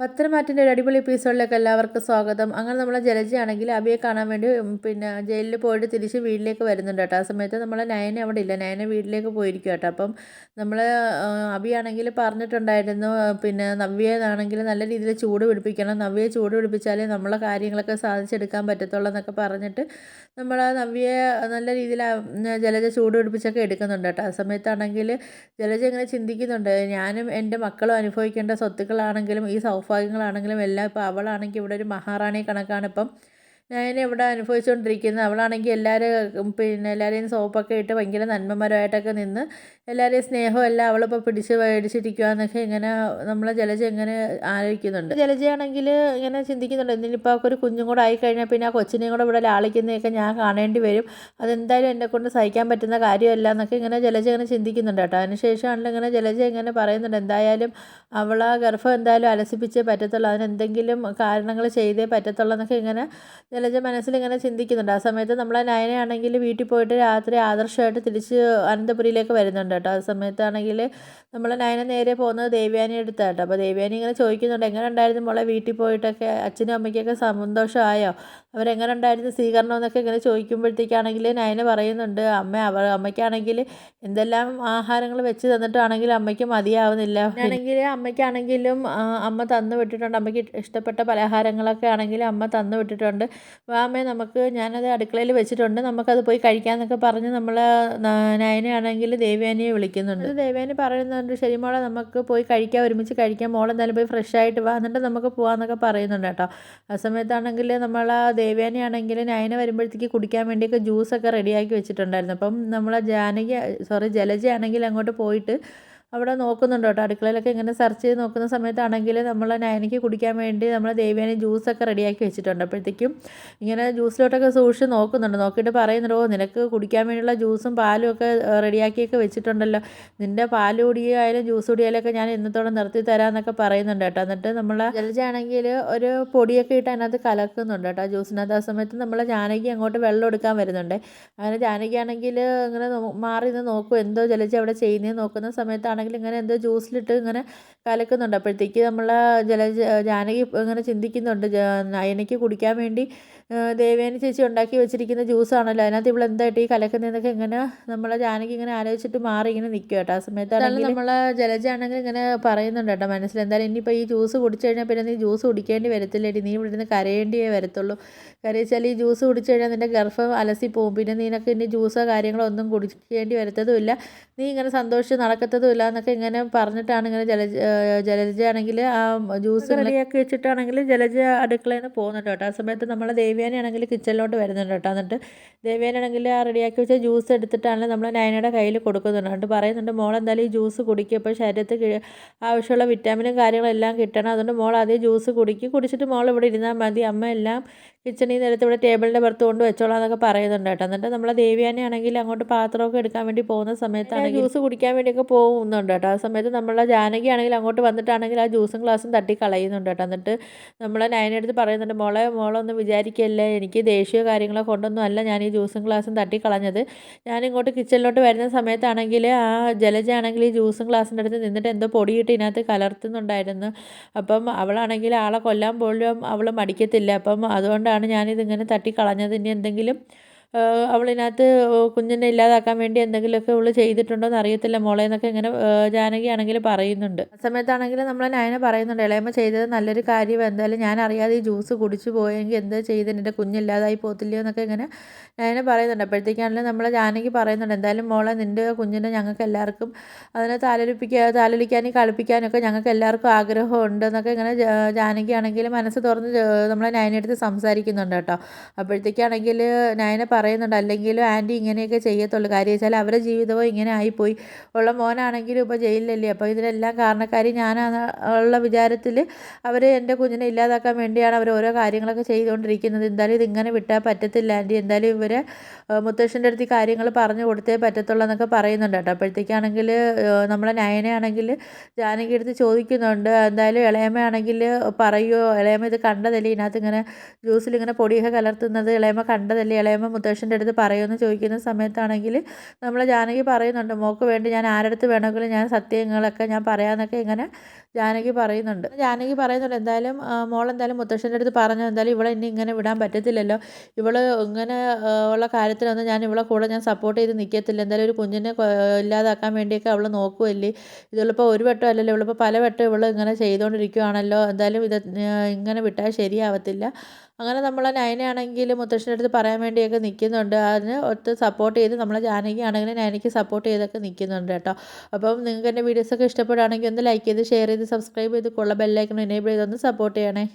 പത്തനംമാറ്റിന്റെ ഒരു അടിപൊളി എപ്പിസോഡിലേക്ക് എല്ലാവർക്കും സ്വാഗതം. അങ്ങനെ നമ്മളെ ജലജയാണെങ്കിൽ അബിയെ കാണാൻ വേണ്ടി പിന്നെ ജയിലിൽ പോയിട്ട് തിരിച്ച് വീട്ടിലേക്ക് വരുന്നുണ്ട് കേട്ടോ. ആ സമയത്ത് നമ്മളെ നയനെ അവിടെ ഇല്ല. നയനെ വീട്ടിലേക്ക് പോയിരിക്കും കേട്ടോ. അപ്പം നമ്മൾ അബിയാണെങ്കിൽ പറഞ്ഞിട്ടുണ്ടായിരുന്നു പിന്നെ നവ്യനാണെങ്കിൽ നല്ല രീതിയിൽ ചൂട് പിടിപ്പിക്കണം. നവ്യയെ ചൂട് പിടിപ്പിച്ചാലേ നമ്മളെ കാര്യങ്ങളൊക്കെ സാധിച്ചെടുക്കാൻ പറ്റത്തുള്ളൂ എന്നൊക്കെ പറഞ്ഞിട്ട് നമ്മൾ നവ്യയെ നല്ല രീതിയിൽ ജലജ ചൂട് പിടിപ്പിച്ചൊക്കെ എടുക്കുന്നുണ്ട് കേട്ടോ. ആ സമയത്താണെങ്കിൽ ജലജ ഇങ്ങനെ ചിന്തിക്കുന്നുണ്ട് ഞാനും എന്റെ മക്കളും അനുഭവിക്കേണ്ട സ്വത്തുക്കളാണെങ്കിലും ഈ സൗ സൗഭാഗ്യങ്ങളാണെങ്കിലും എല്ലാം ഇപ്പോൾ അവളാണെങ്കിൽ ഇവിടെ ഒരു മഹാറാണി കണക്കാണ്. ഇപ്പം ഞാൻ ഇവിടെ അനുഭവിച്ചുകൊണ്ടിരിക്കുന്നത് അവളാണെങ്കിൽ എല്ലാവരും പിന്നെ എല്ലാവരെയും സോപ്പൊക്കെ ഇട്ട് ഭയങ്കര നന്മമരമായിട്ടൊക്കെ നിന്ന് എല്ലാവരെയും സ്നേഹവും എല്ലാം അവളിപ്പോൾ പിടിച്ച് മേടിച്ചിരിക്കുകയെന്നൊക്കെ ഇങ്ങനെ നമ്മളെ ജലജ ഇങ്ങനെ ആലോചിക്കുന്നുണ്ട്. ജലജയാണെങ്കിൽ ഇങ്ങനെ ചിന്തിക്കുന്നുണ്ട് എന്തിനിപ്പോൾ അവൾക്ക് ഒരു കുഞ്ഞും കൂടെ ആയിക്കഴിഞ്ഞാൽ പിന്നെ ആ കൊച്ചിനെയും കൂടെ ഇവിടെ ലാളിക്കുന്നതൊക്കെ ഞാൻ കാണേണ്ടി വരും. അതെന്തായാലും എന്നെ കൊണ്ട് സഹിക്കാൻ പറ്റുന്ന കാര്യമല്ല എന്നൊക്കെ ഇങ്ങനെ ജലജ ഇങ്ങനെ ചിന്തിക്കുന്നുണ്ട് കേട്ടോ. അതിനുശേഷമാണല്ലോ ഇങ്ങനെ ജലജ ഇങ്ങനെ പറയുന്നുണ്ട് എന്തായാലും അവൾ ആ ഗർഭം എന്തായാലും അലസിപ്പിച്ചേ പറ്റത്തുള്ളൂ അതിനെന്തെങ്കിലും കാരണങ്ങൾ ചെയ്തേ പറ്റത്തുള്ളൂ എന്നൊക്കെ ഇങ്ങനെ ജലജ മനസ്സിൽ ഇങ്ങനെ ചിന്തിക്കുന്നുണ്ട്. ആ സമയത്ത് നമ്മളെ നയനയാണെങ്കിൽ വീട്ടിൽ പോയിട്ട് രാത്രി ആദർശമായിട്ട് തിരിച്ച് അനന്തപുരിയിലേക്ക് വരുന്നുണ്ട് കേട്ടോ. ആ സമയത്താണെങ്കിൽ നമ്മൾ നയന നേരെ പോകുന്നത് ദേവ്യാനി അടുത്താട്ടോ. അപ്പോൾ ദേവ്യാനി ഇങ്ങനെ ചോദിക്കുന്നുണ്ട് എങ്ങനെ ഉണ്ടായിരുന്നു മോളെ വീട്ടിൽ പോയിട്ടൊക്കെ? അച്ഛനും അമ്മയ്ക്കൊക്കെ സന്തോഷമായോ? അവരെങ്ങനെ ഉണ്ടായിരുന്നു സ്വീകരണം എന്നൊക്കെ ഇങ്ങനെ ചോദിക്കുമ്പോഴത്തേക്കാണെങ്കിൽ നയന പറയുന്നുണ്ട് അമ്മ അവർ അമ്മയ്ക്കാണെങ്കിൽ എന്തെല്ലാം ആഹാരങ്ങൾ വെച്ച് തന്നിട്ടാണെങ്കിലും അമ്മയ്ക്ക് മതിയാവുന്നില്ല. ആണെങ്കിൽ അമ്മയ്ക്കാണെങ്കിലും അമ്മ തന്നു വിട്ടിട്ടുണ്ട്. അമ്മയ്ക്ക് ഇഷ്ടപ്പെട്ട പലഹാരങ്ങളൊക്കെ ആണെങ്കിലും അമ്മ തന്നു വിട്ടിട്ടുണ്ട്. വാമേ നമുക്ക് ഞാനത് അടുക്കളയിൽ വെച്ചിട്ടുണ്ട്. നമുക്കത് പോയി കഴിക്കാമെന്നൊക്കെ പറഞ്ഞ് നമ്മൾ നയനയാണെങ്കിൽ ദേവയാനിയെ വിളിക്കുന്നുണ്ട്. ദേവേനെ പറയുന്നുണ്ട് ശരി മോളെ നമുക്ക് പോയി കഴിക്കാം ഒരുമിച്ച് കഴിക്കാം. മോളെ എന്തായാലും പോയി ഫ്രഷ് ആയിട്ട് വാ. എന്നിട്ട് നമുക്ക് പോകാമെന്നൊക്കെ പറയുന്നുണ്ട് കേട്ടോ. ആ സമയത്താണെങ്കിൽ നമ്മൾ ദേവയാനിയാണെങ്കിൽ നയന വരുമ്പോഴത്തേക്ക് കുടിക്കാൻ വേണ്ടിയൊക്കെ ജ്യൂസൊക്കെ റെഡിയാക്കി വെച്ചിട്ടുണ്ടായിരുന്നു. അപ്പം നമ്മൾ ജാനകി സോറി ജലജയാണെങ്കിൽ അങ്ങോട്ട് പോയിട്ട് അവിടെ നോക്കുന്നുണ്ട് കേട്ടോ. അടുക്കളയിലൊക്കെ ഇങ്ങനെ സെർച്ച് ചെയ്ത് നോക്കുന്ന സമയത്താണെങ്കിൽ നമ്മൾ നയനയ്ക്ക് കുടിക്കാൻ വേണ്ടി നമ്മൾ ദേവ്യാനി ജ്യൂസൊക്കെ റെഡിയാക്കി വെച്ചിട്ടുണ്ട്. അപ്പോഴത്തേക്കും ഇങ്ങനെ ജ്യൂസിലോട്ടൊക്കെ സൂക്ഷിച്ച് നോക്കുന്നുണ്ട്. നോക്കിയിട്ട് പറയുന്നുണ്ട് ഓ നിനക്ക് കുടിക്കാൻ വേണ്ടിയുള്ള ജ്യൂസും പാലും ഒക്കെ റെഡിയാക്കിയൊക്കെ വെച്ചിട്ടുണ്ടല്ലോ. നിന്റെ പാൽ കുടിയായാലും ജ്യൂസ് കുടിയായാലൊക്കെ ഞാൻ ഇന്നത്തോടെ നിർത്തി തരാമെന്നൊക്കെ പറയുന്നുണ്ട് കേട്ടോ. എന്നിട്ട് നമ്മൾ ജലജാണെങ്കിൽ ഒരു പൊടിയൊക്കെ ഇട്ട് അതിനകത്ത് കലക്കുന്നുണ്ട് കേട്ടോ. ജ്യൂസിനകത്ത് ആ സമയത്ത് നമ്മൾ ജാനകി അങ്ങോട്ട് വെള്ളം എടുക്കാൻ വരുന്നുണ്ട്. അങ്ങനെ ജാനകി ആണെങ്കിൽ ഇങ്ങനെ മാറി നിന്ന് നോക്കും എന്തോ ജലജ അവിടെ ചെയ്യുന്നത് നോക്കുന്ന സമയത്താണെങ്കിൽ ആണെങ്കിൽ ഇങ്ങനെ എന്തോ ജ്യൂസിലിട്ട് ഇങ്ങനെ കലക്കുന്നുണ്ട്. അപ്പോഴത്തേക്ക് നമ്മൾ ജല ജാനകി ഇങ്ങനെ ചിന്തിക്കുന്നുണ്ട്. അയനയ്ക്ക് കുടിക്കാൻ വേണ്ടി ദേവേന ചേച്ചി ഉണ്ടാക്കി വെച്ചിരിക്കുന്ന ജ്യൂസാണല്ലോ അതിനകത്ത് ഇവിടെ എന്തായിട്ട് ഈ കലക്കുന്നതൊക്കെ ഇങ്ങനെ നമ്മൾ ജാനകി ഇങ്ങനെ ആലോചിച്ചിട്ട് മാറി ഇങ്ങനെ നിൽക്കും കേട്ടോ ആ സമയത്താണെങ്കിൽ നമ്മൾ ജലജാണെങ്കിൽ ഇങ്ങനെ പറയുന്നുണ്ട് കേട്ടോ മനസ്സിൽ. എന്തായാലും ഇനിയിപ്പോൾ ഈ ജ്യൂസ് കുടിച്ചു കഴിഞ്ഞാൽ പിന്നെ നീ ജ്യൂസ് കുടിക്കേണ്ടി വരത്തില്ലേടി നീ ഇവിടുന്ന് കരയേണ്ടിയേ വരത്തുള്ളൂ. കരയിച്ചാൽ ഈ ജ്യൂസ് കുടിച്ചു കഴിഞ്ഞാൽ നിന്റെ ഗർഭം അലസി പോകും പിന്നെ നിനക്ക് ഇനി ജ്യൂസോ കാര്യങ്ങളോ ഒന്നും കുടിക്കേണ്ടി വരത്തതുമില്ല നീ ഇങ്ങനെ സന്തോഷിച്ച് നടക്കത്തതുമില്ല എന്നൊക്കെ ഇങ്ങനെ പറഞ്ഞിട്ടാണ് ഇങ്ങനെ ജലജ ജലജ ആണെങ്കിൽ ആ ജ്യൂസ് റെഡിയാക്കി വെച്ചിട്ടാണെങ്കിൽ ജലജ അടുക്കളയിൽ നിന്ന് പോകുന്നുണ്ട് കേട്ടോ. ആ സമയത്ത് നമ്മൾ ദേവ്യാനാണെങ്കിൽ കിച്ചണിലോട്ട് വരുന്നുണ്ട് കേട്ടോ. എന്നിട്ട് ദേവ്യാനാണെങ്കിൽ ആ റെഡിയാക്കി വെച്ച ജ്യൂസ് എടുത്തിട്ടാണ് നമ്മൾ നയനയുടെ കയ്യിൽ കൊടുക്കുന്നുണ്ട്. എന്നിട്ട് പറയുന്നുണ്ട് മോൾ എന്തായാലും ഈ ജ്യൂസ് കുടിക്കുക ഇപ്പോൾ ശരീരത്തിൽ ആവശ്യമുള്ള വിറ്റാമിനും കാര്യങ്ങളെല്ലാം കിട്ടണം. അതുകൊണ്ട് മോൾ അതേ ജ്യൂസ് കുടിക്കും. കുടിച്ചിട്ട് മോൾ ഇവിടെ ഇരുന്നാൽ മതി. അമ്മ എല്ലാം കിച്ചണിൽ നിന്ന് ഇവിടെ ടേബിളിന്റെ പുറത്ത് കൊണ്ട് വെച്ചോളാം എന്നൊക്കെ പറയുന്നുണ്ട് കേട്ടോ. എന്നിട്ട് നമ്മളെ ദേവിയാനെ ആണെങ്കിൽ അങ്ങോട്ട് പാത്രമൊക്കെ എടുക്കാൻ വേണ്ടി പോകുന്ന സമയത്താണ് ജ്യൂസ് കുടിക്കാൻ വേണ്ടിയൊക്കെ പോകുന്നുണ്ട് കേട്ടോ. ആ സമയത്ത് നമ്മളെ ജാനകി ആണെങ്കിൽ അങ്ങോട്ട് വന്നിട്ടാണെങ്കിൽ ആ ജ്യൂസും ഗ്ലാസും തട്ടി കളയുന്നുണ്ട് കേട്ടോ. എന്നിട്ട് നമ്മളെ നയനെടുത്ത് പറയുന്നുണ്ട് മോളെ മോളൊന്നും വിചാരിക്കല്ലേ? എനിക്ക് ദേഷ്യ കാര്യങ്ങളോ കൊണ്ടൊന്നും അല്ല ഞാൻ ഈ ജ്യൂസും ഗ്ലാസും തട്ടി കളഞ്ഞത്. ഞാനിങ്ങോട്ട് കിച്ചണിലോട്ട് വരുന്ന സമയത്താണെങ്കിൽ ആ ജലജ ആണെങ്കിൽ ഈ ജ്യൂസും ഗ്ലാസിന്റെ അടുത്ത് നിന്നിട്ട് എന്തോ പൊടിയിട്ട് ഇതിനകത്ത് കലർത്തുന്നുണ്ടായിരുന്നു. അപ്പം അവളാണെങ്കിൽ ആളെ കൊല്ലാൻ പോലും അവൾ മടിക്കത്തില്ല. അപ്പം അതുകൊണ്ടാണ് അതുകൊണ്ടാണ് ഞാനിതിങ്ങനെ തട്ടിക്കളഞ്ഞത്. ഇനി എന്തെങ്കിലും അവളിനകത്ത് കുഞ്ഞിനെ ഇല്ലാതാക്കാൻ വേണ്ടി എന്തെങ്കിലുമൊക്കെ അവൾ ചെയ്തിട്ടുണ്ടോ എന്ന് അറിയത്തില്ല മോളെ എന്നൊക്കെ ഇങ്ങനെ ജാനകി ആണെങ്കിൽ പറയുന്നുണ്ട്. ആ സമയത്താണെങ്കിൽ നമ്മൾ നയന പറയുന്നുണ്ട് ഇളയമ്മ ചെയ്തത് നല്ലൊരു കാര്യം എന്തായാലും ഞാൻ അറിയാതെ ഈ ജ്യൂസ് കുടിച്ചു പോയെങ്കിൽ എന്താ ചെയ്ത് എന്റെ കുഞ്ഞില്ലാതായി പോകത്തില്ലയോ എന്നൊക്കെ ഇങ്ങനെ നയന പറയുന്നുണ്ട്. അപ്പോഴത്തേക്കാണെങ്കിലും നമ്മൾ ജാനകി പറയുന്നുണ്ട് എന്തായാലും മോളെ നിന്റെ കുഞ്ഞിനെ ഞങ്ങൾക്ക് എല്ലാവർക്കും അതിനെ താലൊലിപ്പിക്കുക താലൊലിക്കാനും കളിപ്പിക്കാനൊക്കെ ഞങ്ങൾക്ക് എല്ലാവർക്കും ആഗ്രഹമുണ്ട് എന്നൊക്കെ ഇങ്ങനെ ജാനകി ആണെങ്കിൽ മനസ്സ് തുറന്ന് നമ്മളെ നയനെടുത്ത് സംസാരിക്കുന്നുണ്ട് കേട്ടോ. അപ്പോഴത്തേക്കാണെങ്കിൽ നയന പറയുന്നുണ്ട്. അല്ലെങ്കിലും ആന്റി ഇങ്ങനെയൊക്കെ ചെയ്യത്തുള്ളൂ. കാര്യം വെച്ചാൽ അവരുടെ ജീവിതവും ഇങ്ങനെ ആയിപ്പോയി. ഉള്ള മോനാണെങ്കിലും ഇപ്പോൾ ജയിലിലല്ലേ? അപ്പോൾ ഇതിനെല്ലാം കാരണക്കാരി ഞാനാണ് ഉള്ള വിചാരത്തിൽ അവർ എന്റെ കുഞ്ഞിനെ ഇല്ലാതാക്കാൻ വേണ്ടിയാണ് അവർ ഓരോ കാര്യങ്ങളൊക്കെ ചെയ്തുകൊണ്ടിരിക്കുന്നത്. എന്തായാലും ഇതിങ്ങനെ വിട്ടാൽ പറ്റത്തില്ല ആന്റി. എന്തായാലും ഇവർ മുത്തശ്ശന്റെ അടുത്ത് കാര്യങ്ങൾ പറഞ്ഞു കൊടുത്തേ പറ്റത്തുള്ളൂ എന്നൊക്കെ പറയുന്നുണ്ട് കേട്ടോ. അപ്പോഴത്തേക്കാണെങ്കിൽ നമ്മളെ നയനയാണെങ്കിൽ ജാനകി എടുത്ത് ചോദിക്കുന്നുണ്ട്. എന്തായാലും ഇളയമ്മയാണെങ്കിൽ പറയുമോ ഇളയമ്മ ഇത് കണ്ടതല്ലേ? ഇതിനകത്ത് ഇങ്ങനെ ജ്യൂസിൽ ഇങ്ങനെ പൊടിയൊക്കെ കലർത്തുന്നത് ഇളയമ്മ കണ്ടതല്ലേ? ഇളയമ്മ മുത്തശ്ശന്റെ അടുത്ത് പറയുമെന്ന് ചോദിക്കുന്ന സമയത്താണെങ്കിൽ നമ്മൾ ജാനകി പറയുന്നുണ്ട് മോക്ക് വേണ്ടി ഞാൻ ആരടുത്ത് വേണമെങ്കിലും ഞാൻ സത്യങ്ങളൊക്കെ ഞാൻ പറയാമെന്നൊക്കെ ഇങ്ങനെ ജാനകി പറയുന്നുണ്ട്. ജാനകി പറയുന്നുണ്ട് എന്തായാലും മോൾ എന്തായാലും മുത്തശ്ശന്റെ അടുത്ത് പറഞ്ഞു എന്തായാലും ഇവളെ ഇനി ഇങ്ങനെ വിടാൻ പറ്റത്തില്ലല്ലോ. ഇവൾ ഇങ്ങനെ ഉള്ള കാര്യത്തിലൊന്നും ഞാൻ ഇവളെ കൂടെ ഞാൻ സപ്പോർട്ട് ചെയ്ത് നിൽക്കത്തില്ല എന്തായാലും ഒരു കുഞ്ഞിനെ ഇല്ലാതാക്കാൻ വേണ്ടിയൊക്കെ അവൾ നോക്കുമല്ലേ ഇതിലിപ്പോൾ ഒരു വട്ടം അല്ലല്ലോ ഇവളിപ്പോൾ പല വട്ടം ഇവൾ ഇങ്ങനെ ചെയ്തുകൊണ്ടിരിക്കുകയാണല്ലോ എന്തായാലും ഇത് ഇങ്ങനെ വിട്ടാൽ ശരിയാവത്തില്ല. അങ്ങനെ നമ്മൾ നയനയാണെങ്കിൽ മുത്തശ്ശന്റെ അടുത്ത് പറയാൻ വേണ്ടിയൊക്കെ നിൽക്കുന്നുണ്ട്. അതിന് ഒത്ത് സപ്പോർട്ട് ചെയ്ത് നമ്മളെ ജാനകി ആണെങ്കിൽ നയനയ്ക്ക് സപ്പോർട്ട് ചെയ്തൊക്കെ നിൽക്കുന്നുണ്ട് കേട്ടോ. അപ്പം നിങ്ങൾക്ക് എന്റെ വീഡിയോസൊക്കെ ഇഷ്ടപ്പെടുകയാണെങ്കിൽ ഒന്ന് ലൈക്ക് ചെയ്ത് ഷെയർ ചെയ്ത് സബ്സ്ക്രൈബ് ചെയ്ത് കൊള്ള ബെല്ലൈക്കൺ എനേബിൾ ചെയ്തൊന്ന് സപ്പോർട്ട് ചെയ്യണേ.